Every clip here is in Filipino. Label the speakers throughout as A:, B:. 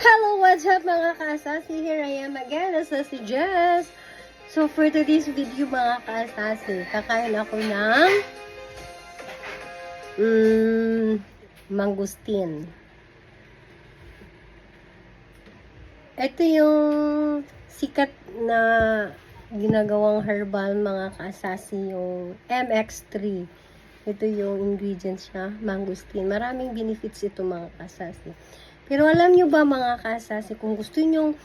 A: Hello, what's up mga kaasasi? Here I am again, asa si Jess. So, for today's video mga kaasasi, kakain ako ng mm, mangustin. Ito yung sikat na ginagawang herbal mga kaasasi, yung MX3. Ito yung ingredients niya, mangustin. Maraming benefits ito mga kasasi. Pero alam nyo ba mga kasasi, kung gusto nyo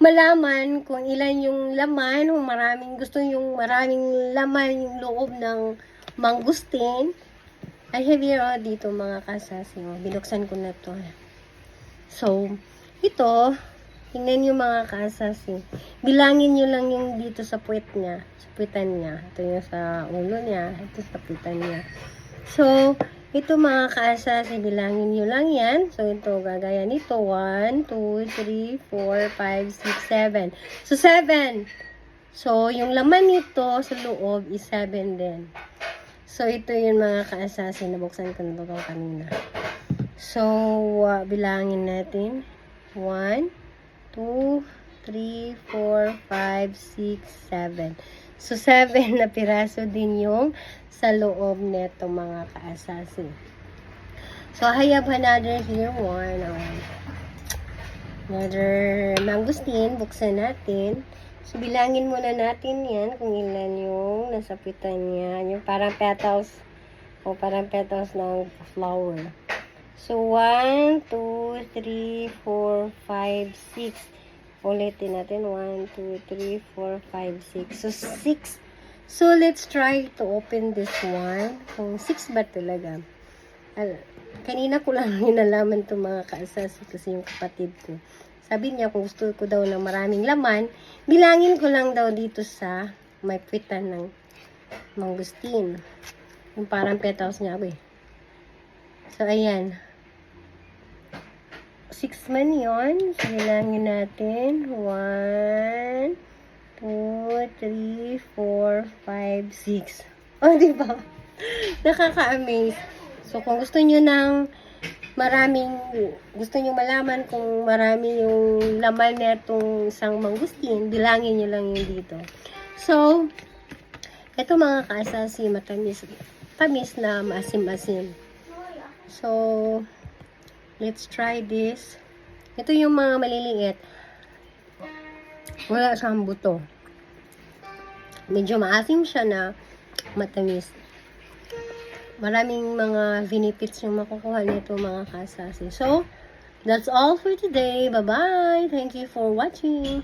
A: malaman kung ilan yung laman, kung maraming gusto yung maraming laman yung loob ng mangustin, I have here oh, dito mga kasasi. Oh, binuksan ko na to. So, ito, tingnan nyo mga kasasi. Bilangin nyo lang yung dito sa puwet niya. Sa puwetan niya. Ito yung sa ulo niya. Ito sa puwetan niya. So, ito mga kaasasi, bilangin nyo lang yan. So, ito, gagaya nito. 1, 2, 3, 4, 5, 6, 7. So, 7. So, yung laman nito sa loob is 7 din. So, ito yung mga kaasasi. Nabuksan ko na ito kanina. So, uh, bilangin natin. 1, 2, 3, 4, 5, 6, 7. So, 7 na piraso din yung sa loob neto mga kaasasi. So, I have another here one. Oh. Another mangustin. Buksan natin. So, bilangin muna natin yan kung ilan yung nasa pitan niya. Yung parang petals. O parang petals ng flower. So, 1, 2, 3, 4, 5, 6. Ulitin natin. 1, 2, 3, 4, 5, 6. So, 6 So, let's try to open this one. Kung 6 ba talaga? Al kanina ko lang nalaman to mga kaasas kasi yung kapatid ko. Sabi niya kung gusto ko daw ng maraming laman, bilangin ko lang daw dito sa may pitan ng mangustin. Yung parang petals niya eh. So, ayan. 6 man yun. So, bilangin natin. 1, 2, 3, 4, 5, 6. Oh, di ba? Nakaka-amaze. So, kung gusto nyo ng maraming, gusto nyo malaman kung marami yung laman na itong isang mangustin, bilangin nyo lang yun dito. So, ito mga kaasasi, matamis, tamis na maasim-asim. So, let's try this. Ito yung mga maliliit. Wala siyang buto. Medyo maasim siya na matamis. Maraming mga benefits yung makukuha nito mga kasasi. So, that's all for today. Bye-bye. Thank you for watching.